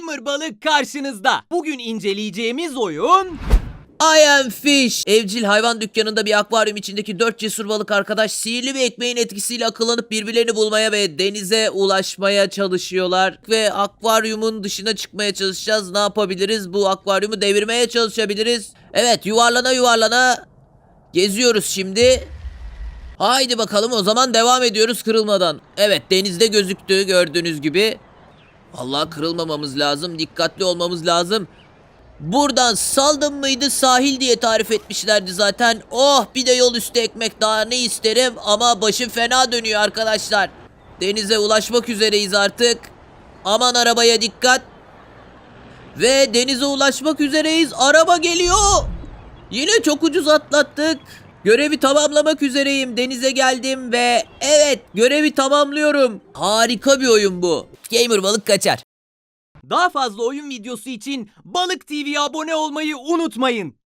Gamer Balık karşınızda. Bugün inceleyeceğimiz oyun... I am Fish. Evcil hayvan dükkanında bir akvaryum içindeki dört cesur balık arkadaş sihirli bir ekmeğin etkisiyle akıllanıp birbirlerini bulmaya ve denize ulaşmaya çalışıyorlar. Ve akvaryumun dışına çıkmaya çalışacağız. Ne yapabiliriz? Bu akvaryumu devirmeye çalışabiliriz. Evet yuvarlana yuvarlana geziyoruz şimdi. Haydi bakalım o zaman devam ediyoruz kırılmadan. Evet denizde gözüktü gördüğünüz gibi. Allah kırılmamamız lazım. Dikkatli olmamız lazım. Buradan saldım mıydı sahil diye tarif etmişlerdi zaten. Oh bir de yol üstü ekmek daha ne isterim ama başım fena dönüyor arkadaşlar. Denize ulaşmak üzereyiz artık. Aman arabaya dikkat. Ve denize ulaşmak üzereyiz. Araba geliyor. Yine çok ucuz atlattık. Görevi tamamlamak üzereyim. Denize geldim ve evet görevi tamamlıyorum. Harika bir oyun bu. Gamer balık kaçar. Daha fazla oyun videosu için Balık TV'ye abone olmayı unutmayın.